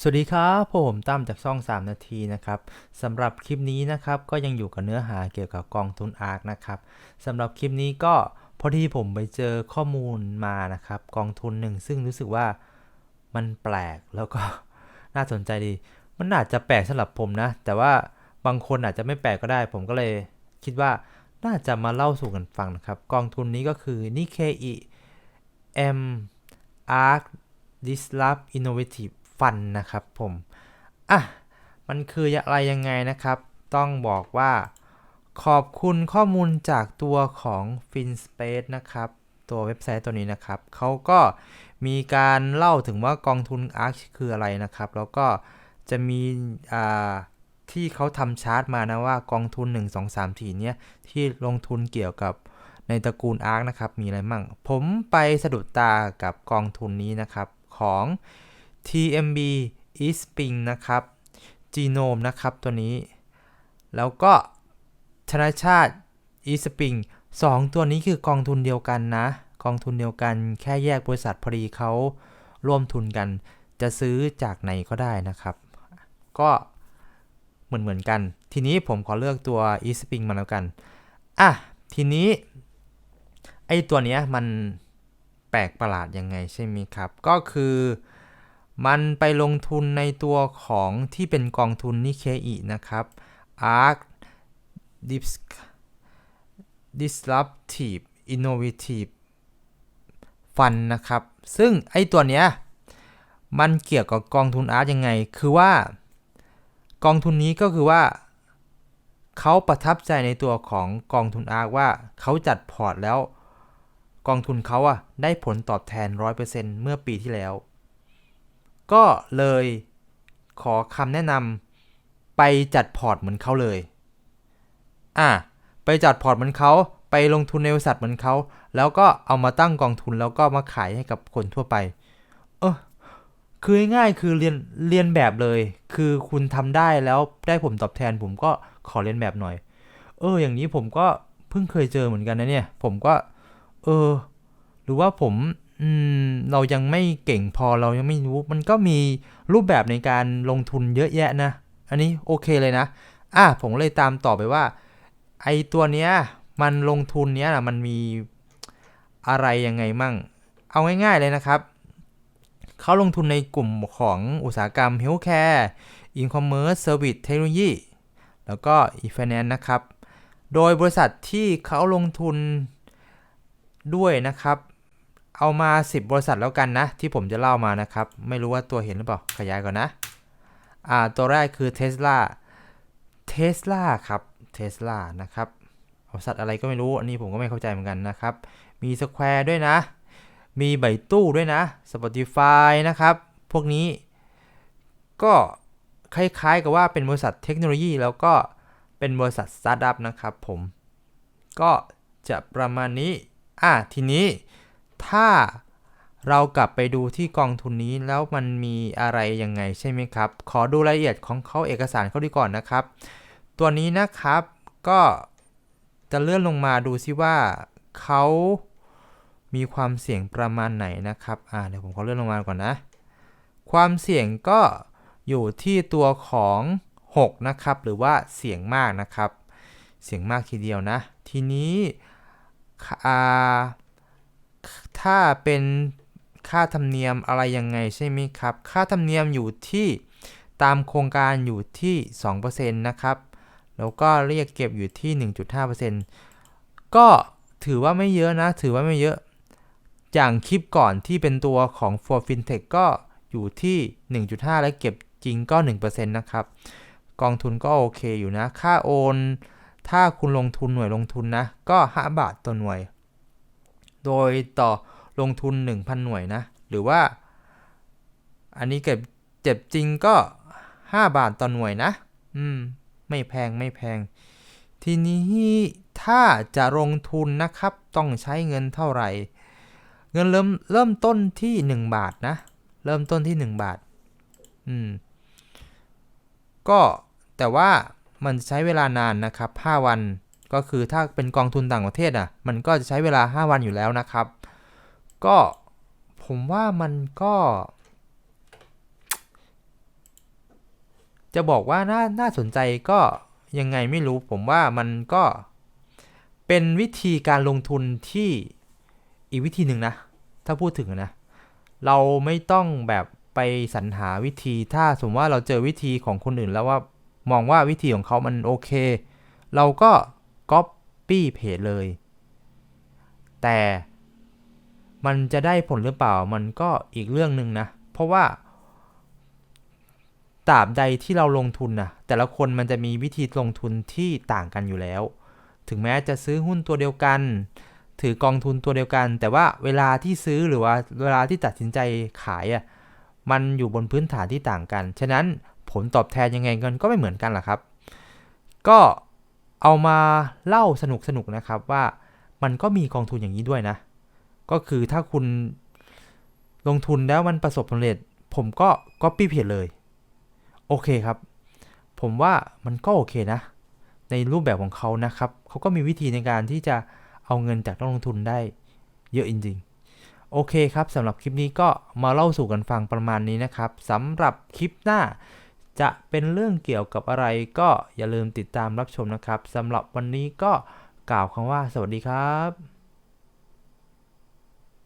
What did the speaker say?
สวัสดีครับผมตั้มจากช่อง 3 นาทีนะครับสำหรับคลิปนี้นะครับก็ยังอยู่กับเนื้อหาเกี่ยวกับกองทุนอาร์คนะครับสำหรับคลิปนี้ก็พอดีผมไปเจอข้อมูลมานะครับกองทุนหนึ่งซึ่งรู้สึกว่ามันแปลกแล้วก็น่าสนใจดี มันอาจจะแปลกสำหรับผมนะ แต่ว่าบางคนอาจจะไม่แปลกก็ได้ ผมก็เลยคิดว่าน่าจะมาเล่าสู่กันฟังนะครับกองทุนนี้ก็คือ Nikkei M Arc Disrupt Innovative Fund นะครับผมอะมันคืออะไรยังไงนะครับ ต้องบอกว่าขอบคุณข้อมูลจากตัวของ FinSpace นะครับ ตัวเว็บไซต์ตัวนี้นะครับ เขาก็มีการเล่าถึงว่ากองทุน ARK คืออะไรนะครับ แล้วก็จะมีที่เขาทำชาร์ตมานะว่ากองทุน 1 2 3 4 เนี่ยที่ลงทุนเกี่ยวกับในตระกูล ARK นะครับ มีอะไรมั่ง ผมไปสะดุดตากับกองทุนนี้นะครับของ TMB eSpring นะครับ Genome นะครับตัวนี้ แล้วก็ธนาชาติ eSpring สองตัวนี้คือกองทุนเดียวกันนะ กองทุนเดียวกันแค่แยกบริษัทพอดีเขาร่วมทุนกัน จะซื้อจากไหนก็ได้นะครับ ก็เหมือนเหมือนกัน ทีนี้ผมขอเลือกตัว eSpring มาแล้วกัน อะ ทีนี้ไอตัวเนี้ยมันแปลกประหลาดยังไงใช่ไหมครับ ก็คือ มันไปลงทุนในตัวของที่เป็นกองทุนนิเคอินะครับ ARK Disruptive Innovative Fund นะครับ ซึ่งไอ้ตัวเนี้ยมันเกี่ยวกับกองทุน ARK ยังไง คือว่ากองทุนนี้ก็คือว่า เขาประทับใจในตัวของกองทุน ARK ว่าเขาจัดพอร์ตแล้ว กองทุนเขาอะได้ผลตอบแทน 100%เมื่อปีที่แล้ว ก็เลยขอคำแนะนำไปจัดพอร์ตเหมือนเขาเลย อะไปจัดพอร์ตเหมือนเขาไปลงทุนในบริษัทเหมือนเขา แล้วก็เอามาตั้งกองทุนแล้วก็มาขายให้กับคนทั่วไป เออคือง่ายๆคือเรียนเรียนแบบเลย คือคุณทำได้แล้วได้ผลตอบแทน ผมก็ขอเรียนแบบหน่อย เออ อย่างนี้ผมก็เพิ่งเคยเจอเหมือนกันนะเนี่ย ผมก็ เออ หรือว่าผม เรายังไม่เก่งพอเรายังไม่รู้มันก็มีรูปแบบในการลงทุนเยอะแยะนะ อันนี้โอเคเลยนะ อะผมเลยตามต่อไปว่า ไอตัวเนี้ยมันลงทุนเนี้ยนะมันมีอะไรยังไงมั่ง เอาง่ายๆเลยนะครับ เขาลงทุนในกลุ่มของอุตสาหกรรม Healthcare E-commerce Service Technology แล้วก็ e-finance นะครับ โดยบริษัทที่เขาลงทุนด้วยนะครับ เอามา 10 บริษัทแล้วกันนะ ที่ผมจะเล่ามานะครับ ไม่รู้ว่าตัวเห็นหรือเปล่า ขยายก่อนนะ อ่า ตัวแรกคือ Tesla Tesla ครับ Tesla นะครับบริษัทอะไรก็ไม่รู้ อันนี้ผมก็ไม่เข้าใจเหมือนกันนะครับ มี Square ด้วยนะ มีใบตู้ด้วยนะ Spotify นะครับ พวกนี้ ก็คล้ายๆกับว่าเป็นบริษัทเทคโนโลยี แล้วก็เป็นบริษัทสตาร์ทอัพนะครับผม ก็จะประมาณนี้ อะทีนี้ ถ้าเรากลับไปดูที่กองทุนนี้แล้วมันมีอะไรยังไงใช่ไหมครับ ขอดูรายละเอียดของเขาเอกสารเขาดีก่อนนะครับ ตัวนี้นะครับก็จะเลื่อนลงมาดูซิว่าเขามีความเสี่ยงประมาณไหนนะครับอ่าเดี๋ยวผมขอเลื่อนลงมาก่อนนะ ความเสี่ยงก็อยู่ที่ตัวของ 6 นะครับ หรือว่าเสี่ยงมากนะครับ เสี่ยงมากทีเดียวนะ ทีนี้อ่า ถ้าเป็นค่าธรรมเนียมอะไรยังไงใช่ไหมครับ ค่าธรรมเนียมอยู่ที่ตามโครงการอยู่ที่ 2%นะครับ แล้วก็เรียกเก็บอยู่ที่ 1.5%ก็ถือว่าไม่เยอะนะ ถือว่าไม่เยอะ อย่างคลิปก่อนที่เป็นตัวของ for fintech ก็อยู่ที่ 1.5 และเก็บจริงก็ 1%นะครับ กองทุนก็โอเคอยู่นะ ค่าโอน ถ้าคุณลงทุนหน่วยลงทุนนะ ก็ 5 บาทต่อหน่วย โดยต่อลงทุน 1,000 หน่วยนะ หรือว่า อันนี้เก็บเจ็บจริงก็ 5 บาทต่อหน่วยนะ อืม ไม่แพงไม่แพง ทีนี้ถ้าจะลงทุนนะครับ ต้องใช้เงินเท่าไหร่ เงินเริ่มเริ่มต้นที่ 1 บาทนะ เริ่มต้นที่ 1 บาท อืม ก็แต่ว่ามันใช้เวลานานนะครับ 5 วัน ก็คือถ้าเป็นกองทุนต่างประเทศอะ มันก็จะใช้เวลา 5 วันอยู่แล้วนะครับ ก็ผมว่ามันก็ จะบอกว่าน่าน่าสนใจก็ยังไงไม่รู้ผมว่ามันก็เป็นวิธีการลงทุนที่อีกวิธีหนึ่งนะ ถ้าพูดถึงนะ เราไม่ต้องแบบไปสรรหาวิธีถ้าสมมติว่าเราเจอวิธีของคนอื่นแล้วว่ามองว่าวิธีของเขามันโอเค เราก็ ปี้เพจเลย แต่มันจะได้ผลหรือเปล่ามันก็อีกเรื่องหนึ่งนะ เพราะว่าตราบใดที่เราลงทุนนะแต่ละคนมันจะมีวิธีลงทุนที่ต่างกันอยู่แล้ว ถึงแม้จะซื้อหุ้นตัวเดียวกัน ถือกองทุนตัวเดียวกัน แต่ว่าเวลาที่ซื้อหรือว่าเวลาที่ตัดสินใจขายอะมันอยู่บนพื้นฐานที่ต่างกัน ฉะนั้นผลตอบแทนยังไงกันก็ไม่เหมือนกันล่ะครับ ก็ เอามาเล่าสนุกสนุกๆนะครับว่ามันก็มีกองทุนอย่างนี้ด้วยนะ ก็คือถ้าคุณลงทุนแล้วมันประสบผลสำเร็จ ผมก็ก๊อปปี้เพจเลย โอเคครับ ผมว่ามันก็โอเคนะ ในรูปแบบของเขานะครับ เขาก็มีวิธีในการที่จะเอาเงินจากนักลงทุนได้เยอะจริงๆ โอเคครับสำหรับคลิปนี้ก็มาเล่าสู่กันฟังประมาณนี้นะครับสำหรับคลิปหน้า จะเป็นเรื่องเกี่ยวกับอะไรก็อย่าลืมติดตามรับชมนะครับสำหรับวันนี้ก็กล่าวคำว่าสวัสดีครับ